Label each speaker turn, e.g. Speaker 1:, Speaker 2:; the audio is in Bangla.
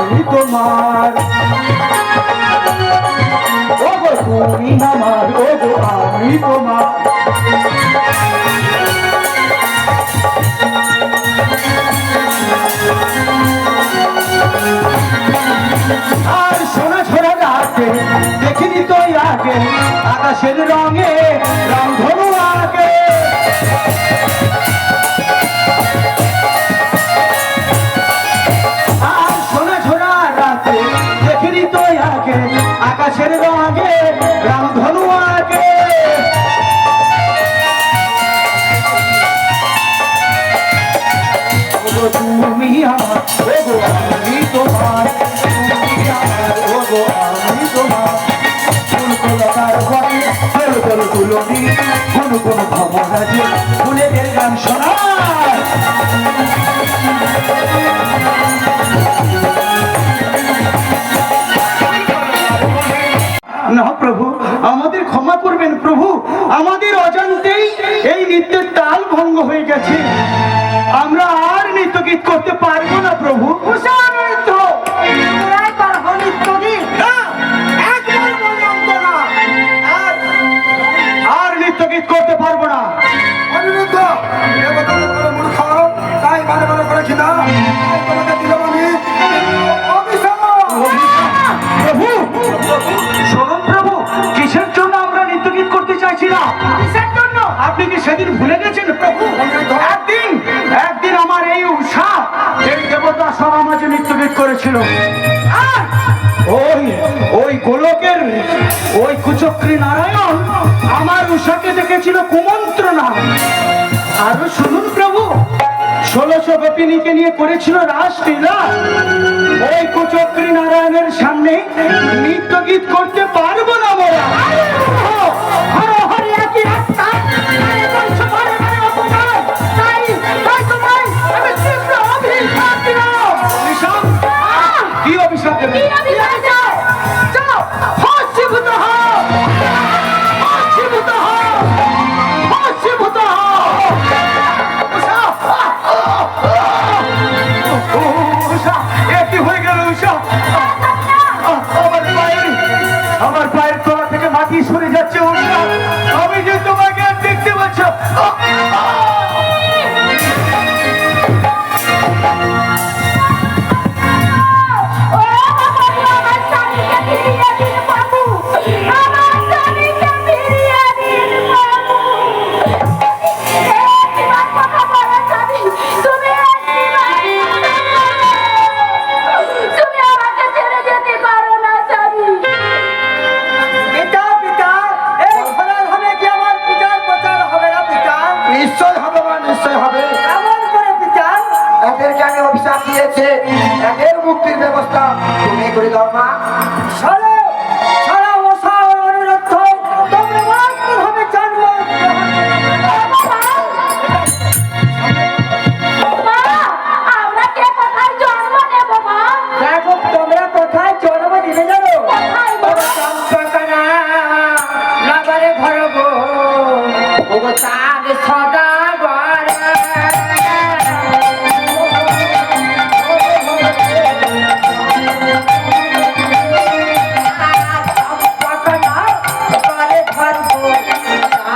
Speaker 1: আমি তোমার। ওগো তুমি আমার, ওগো আমি তোমার। আর সোনা ছোড়া দেখিনি তো আগে, আকাশের রঙে রং ধরো না প্রভু, আমাদের ক্ষমা করবেন প্রভু, আমাদের অজান্তেই এই নৃত্যের তাল ভঙ্গ হয়ে গেছে। আমরা আর নৃত্য গীত করতে পারব না প্রভু। সেদিন ভুলে গেছেন প্রভু? একদিন একদিন আমার এই উষা, এই দেবতা সব মৃত্যুবিদ করেছিল। ওই ওই গোলকের, ওই কুচক্রী নারায়ণ আমার উষাকে দেখেছিল কুমন্ত্রণা আরও শুনুন প্রভু, ষোলশ গোপিনীকে নিয়ে করেছিল রাসলীলা। ওই কুচক্রী নারায়ণের সামনে নৃত্য গীত করতে পারব
Speaker 2: Ah.